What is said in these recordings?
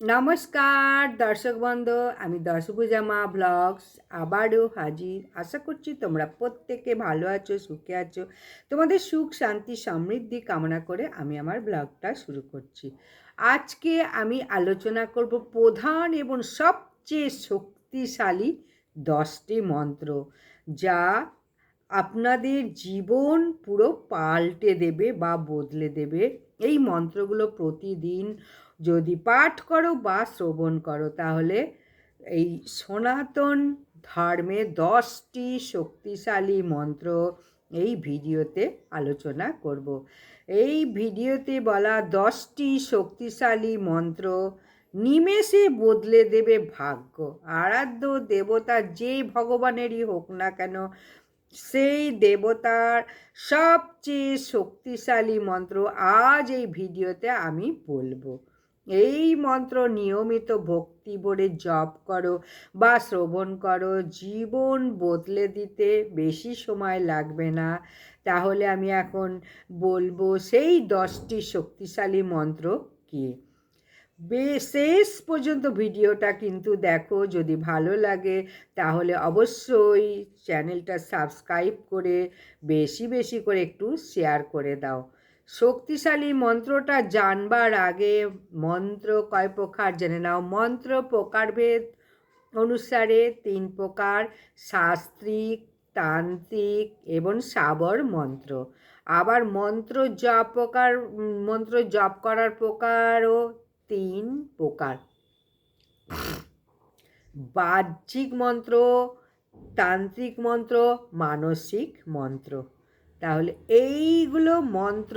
নমস্কার, দর্শক বন্ধ, আমি দর্শকুজামা ব্লগস আবারও হাজির। আশা করছি তোমরা প্রত্যেকে ভালো আছো, সুখে আছো। তোমাদের সুখ, শান্তি, সমৃদ্ধি কামনা করে আমি আমার ব্লগটা শুরু করছি। আজকে আমি আলোচনা করব প্রধান এবং সবচেয়ে শক্তিশালী দশটি মন্ত্র যা আপনাদের জীবন পুরো পাল্টে দেবে বা বদলে দেবে। এই মন্ত্রগুলো প্রতিদিন যদি পাঠ করো বা শ্রবণ করো, তাহলে এই সনাতন ধর্মে দশটি শক্তিশালী মন্ত্র এই ভিডিওতে আলোচনা করব। এই ভিডিওতে বলা দশটি শক্তিশালী মন্ত্র, নিমেষে বদলে দেবে ভাগ্য। আরাধ্য দেবতা যে ভগবানেরই হোক না কেন, সেই দেবতার সবচেয়ে শক্তিশালী মন্ত্র আজ এই ভিডিওতে আমি বলব। এই মন্ত্র নিয়মিত ভক্তি ভরে জপ করো বা শ্রবণ করো। জীবন বদলে দিতে বেশি সময় লাগবে না। তাহলে আমি এখন বলব সেই দশটি শক্তিশালী মন্ত্র কি? শেষ পর্যন্ত ভিডিওটা কিন্তু দেখো, যদি ভালো লাগে তাহলে অবশ্যই চ্যানেলটা সাবস্ক্রাইব করে বেশি বেশি করে একটু শেয়ার করে দাও। শক্তিশালী মন্ত্রটা জানবার আগে মন্ত্র কয় প্রকার জেনে নাও? মন্ত্র প্রকারভেদ অনুসারে তিন প্রকার, শাস্ত্রিক, তান্ত্রিক এবং সাবর মন্ত্র। আবার মন্ত্র জপ প্রকার, মন্ত্র জপ করার প্রকারও তিন প্রকার। বাহ্যিক মন্ত্র, তান্ত্রিক মন্ত্র, মানসিক মন্ত্র। তাহলে এইগুলো মন্ত্র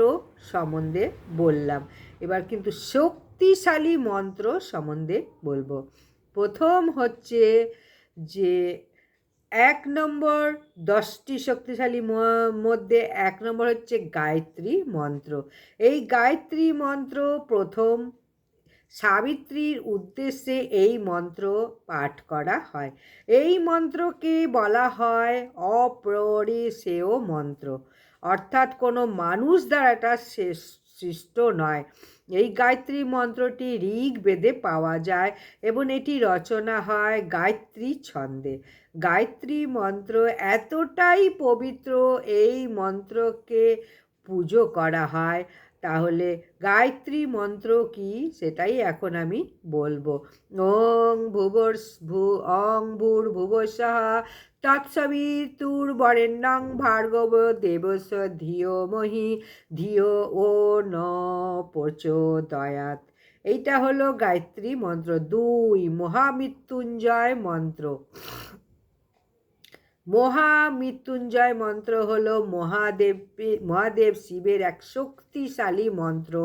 সম্বন্ধে বললাম। এবার কিন্তু শক্তিশালী মন্ত্র সম্বন্ধে বলব। প্রথম হচ্ছে যে এক নম্বর, দশটি শক্তিশালী মধ্যে এক নম্বর হচ্ছে গায়ত্রী মন্ত্র। এই গায়ত্রী মন্ত্র প্রথম সাবিত্রীর উদ্দেশ্যে এই মন্ত্র পাঠ করা হয়। এই মন্ত্রকে বলা হয় অপরিসেয় মন্ত্র। অর্থাৎ কোনো মানুষ দ্বারা এটা সৃষ্ট নয়। এই গায়ত্রী মন্ত্রটি ঋগ বেদে পাওয়া যায় এবং এটি রচনা হয় গায়ত্রী ছন্দে। গায়ত্রী মন্ত্র এতটাই পবিত্র এই মন্ত্রকে পুজো করা হয় তাহলে গায়ত্রী মন্ত্র কি? সেটাই এখন আমি বলব। ওং ভুবর ভু, অং ভুর ভূর ভুবসাহা তৎসবিতুর বরেণ্যং ভার্গব দেবস ধিও মহি ধিও ও ন প্রচোদয়াত এইটা হলো গায়ত্রী মন্ত্র। দুই মহামৃত্যুঞ্জয় মন্ত্র। মহামৃত্যুঞ্জয় মন্ত্র হল মহাদেব মহাদেব শিবের এক শক্তিশালী মন্ত্র।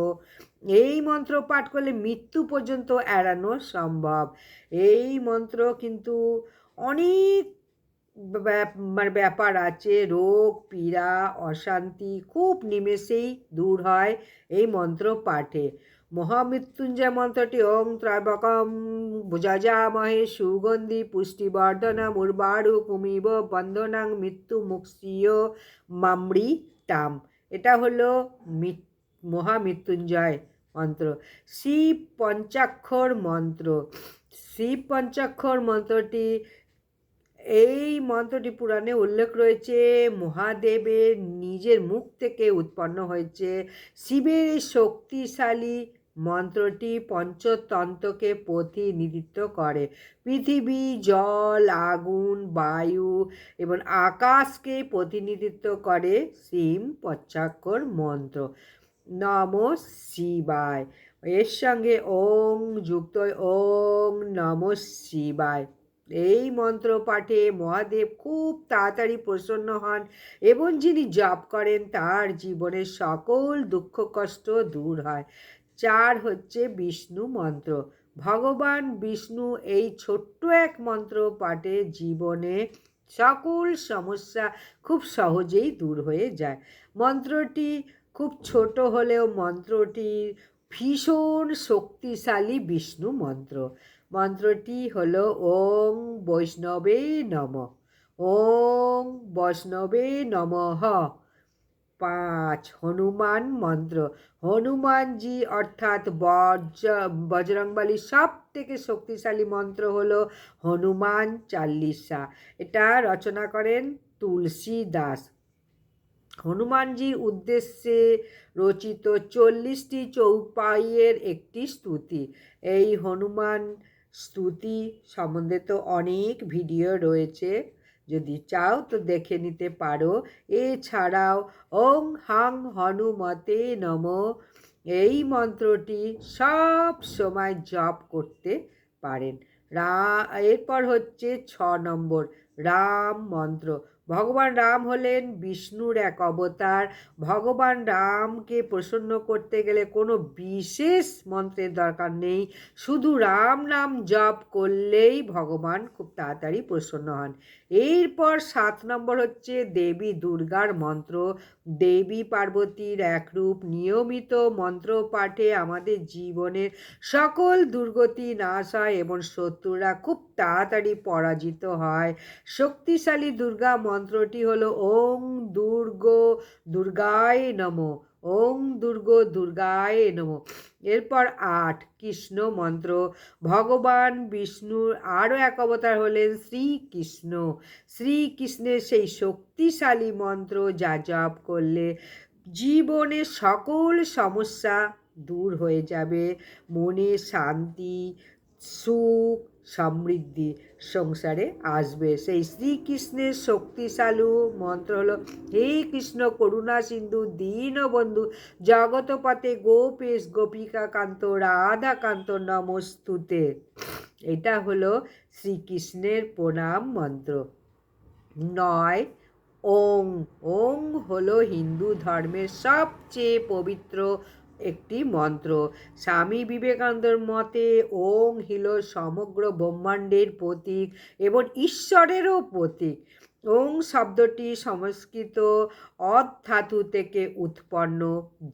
এই মন্ত্র পাঠ করলে মৃত্যু পর্যন্ত এড়ানো সম্ভব। এই মন্ত্র কিন্তু অনেক মানে ব্যাপার আছে। রোগ, পীড়া, অশান্তি খুব নিমেষেই দূর হয় এই মন্ত্র পাঠে। মহামৃত্যুঞ্জয় মন্ত্রটি ওং ত্রৈবকম যজামহে সুগন্ধি পুষ্টিবর্ধনম উর্বাড়ু কুমিব বন্ধনাং মৃত্যু মামড়ি টাম এটা হলো মহামৃত্যুঞ্জয় মন্ত্র। শিব পঞ্চাক্ষর মন্ত্র। শিব পঞ্চাক্ষর মন্ত্রটি, এই মন্ত্রটি পুরাণে উল্লেখ রয়েছে, মহাদেবের নিজের মুখ থেকে উৎপন্ন হয়েছে। শিবের শক্তিশালী মন্ত্রটি পঞ্চতন্ত্রকে প্রতিনিধিত্ব করে। পৃথিবী, জল, আগুন, বায়ু এবং আকাশকে প্রতিনিধিত্ব করে সিম পঞ্চাক্ষর মন্ত্র। নম শিবায়। এর সঙ্গে ওং যুক্ত ওং নম শিবায়। এই মন্ত্র পাঠে মহাদেব খুব তাড়াতাড়ি প্রসন্ন হন এবং যিনি জপ করেন তার জীবনের সকল দুঃখ কষ্ট দূর হয়। চার হচ্ছে বিষ্ণু মন্ত্র। ভগবান বিষ্ণু এই ছোট্ট এক মন্ত্র পাঠে জীবনে সকল সমস্যা খুব সহজেই দূর হয়ে যায়। মন্ত্রটি খুব ছোট হলেও মন্ত্রটি ভীষণ শক্তিশালী বিষ্ণু মন্ত্র। মন্ত্রটি হল ওং বৈষ্ণবে নম। ওং বৈষ্ণবে নমঃ। পাঁচ, হনুমান মন্ত্র। হনুমানজি অর্থাৎ বজ্র বজরংবলীর সব থেকে শক্তিশালী মন্ত্র হলো হনুমান চাল্লিশা। এটা রচনা করেন তুলসী দাস হনুমানজির উদ্দেশ্যে রচিত চল্লিশটি চৌপাইয়ের একটি স্তুতি। এই হনুমান স্তুতি সম্বন্ধে তো অনেক ভিডিও রয়েছে। যদি চাও তো দেখে নিতে পারো। এছাড়াও, ওং হাং হনুমতে নম এই মন্ত্রটি সব সময় জপ করতে পারেন। রা, এরপর হচ্ছে ছ নম্বর, রাম মন্ত্র। ভগবান রাম হলেন বিষ্ণুর এক অবতার। ভগবান রামকে প্রসন্ন করতে গেলে কোনো বিশেষ মন্ত্রের দরকার নেই। শুধু রাম নাম জপ করলেই ভগবান খুব তাড়াতাড়ি প্রসন্ন হন। এরপর সাত নম্বর হচ্ছে দেবী দুর্গার মন্ত্র। দেবী পার্বতীর একরূপ নিয়মিত মন্ত্র পাঠে আমাদের জীবনের সকল দুর্গতি, নাশ হয় এবং শত্রুরা খুব তাড়াতাড়ি পরাজিত হয়। শক্তিশালী দুর্গা মন্ত্রটি হলো ওং দুর্গ দুর্গায় নম, ওং দুর্গ দুর্গায় নম। এরপর আট, কৃষ্ণ মন্ত্র। ভগবান বিষ্ণুর আরও এক অবতার হলেন শ্রীকৃষ্ণ। শ্রীকৃষ্ণের সেই শক্তিশালী মন্ত্র যা জপ করলে জীবনের সকল সমস্যা দূর হয়ে যাবে। মনে শান্তি সুখ সমৃদ্ধি সংসারে আসবে। সেই শ্রীকৃষ্ণের শক্তিশালু মন্ত্র হলো, হে কৃষ্ণ, করুণা সিন্ধু, দীন দীনবন্ধু জগতপথে গোপেশ গোপিকা কান্ত রাধাকান্ত, নমস্তুতে। এটা হলো শ্রীকৃষ্ণের প্রণাম মন্ত্র। নয়, ওং। ওং হলো হিন্দু ধর্মের সবচেয়ে পবিত্র একটি মন্ত্র। স্বামী বিবেকানন্দের মতে, ওং হিল সমগ্র ব্রহ্মাণ্ডের প্রতীক এবং ঈশ্বরেরও প্রতীক। ওং শব্দটি সংস্কৃত অধ ধাতু থেকে উৎপন্ন,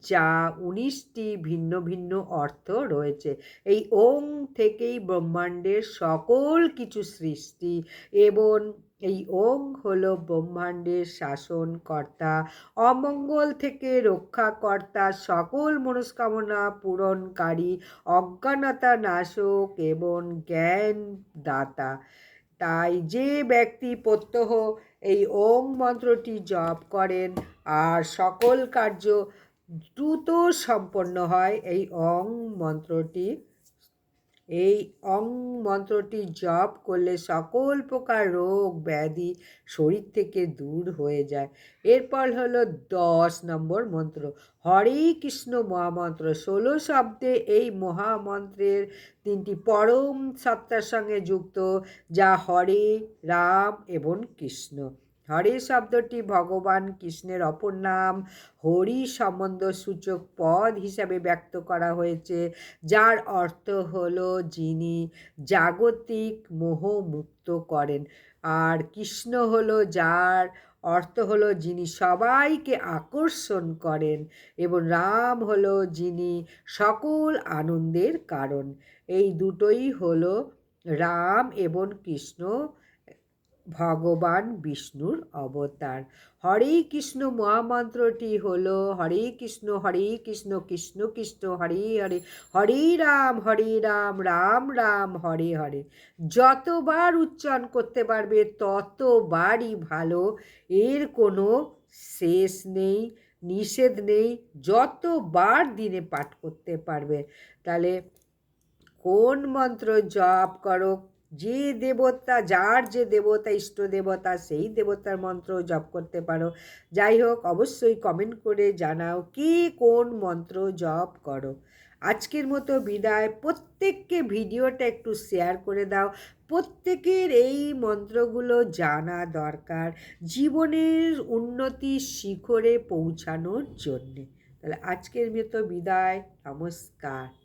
যা উনিশটি ভিন্ন ভিন্ন অর্থ রয়েছে। এই ওং থেকেই ব্রহ্মাণ্ডের সকল কিছু সৃষ্টি এবং এই ওং হল ব্রহ্মাণ্ডের শাসনকর্তা, অমঙ্গল থেকে রক্ষাকর্তা, সকল মনস্কামনা পূরণকারী, অজ্ঞানতা নাশক এবং জ্ঞান দাতা তাই যে ব্যক্তি প্রত্যহ এই ওং মন্ত্রটি জপ করেন, আর সকল কার্য দ্রুত সম্পন্ন হয়, এই অং মন্ত্রটি এই অং মন্ত্রটি জপ করলে সকল প্রকার রোগ ব্যাধি শরীর থেকে দূর হয়ে যায়। এরপর হলো দশ নম্বর মন্ত্র। হরে কৃষ্ণ মহামন্ত্র। ষোলো শব্দে এই মহামন্ত্রের তিনটি পরম সত্তার সঙ্গে যুক্ত, যা হরে, রাম এবং কৃষ্ণ। হরে শব্দটি ভগবান কৃষ্ণের অপর নাম। হরি সম্বন্ধ সূচক পদ হিসাবে ব্যক্ত করা হয়েছে, যার অর্থ হলো যিনি জাগতিক মোহ মুক্ত করেন। আর কৃষ্ণ হলো যার অর্থ হলো যিনি সবাইকে আকর্ষণ করেন এবং রাম হলো যিনি সকল আনন্দের কারণ। এই দুটোই হলো রাম এবং কৃষ্ণ ভগবান বিষ্ণুর অবতার। হরে কৃষ্ণ মহামন্ত্রটি হল, হরে কৃষ্ণ হরে কৃষ্ণ কৃষ্ণ কৃষ্ণ, হরে হরে হরে রাম হরে রাম রাম রাম, হরে হরে। যতবার উচ্চারণ করতে পারবে, ততবারই ভালো। এর কোনো শেষ নেই, নিষেধ নেই, যতবার দিনে পাঠ করতে পারবে। তাহলে কোন মন্ত্র জপ করো যে দেবতা, যার যে দেবতা, ইষ্ট দেবতা, সেই দেবতার মন্ত্র জপ করতে পারো। যাই হোক, অবশ্যই কমেন্ট করে জানাও কি কোন মন্ত্র জপ করো। আজকের মতো বিদায়। প্রত্যেককে ভিডিওটা একটু শেয়ার করে দাও। প্রত্যেকের এই মন্ত্রগুলো জানা দরকার জীবনের উন্নতি শিখরে পৌঁছানোর জন্যে। তাহলে আজকের মতো বিদায়। নমস্কার।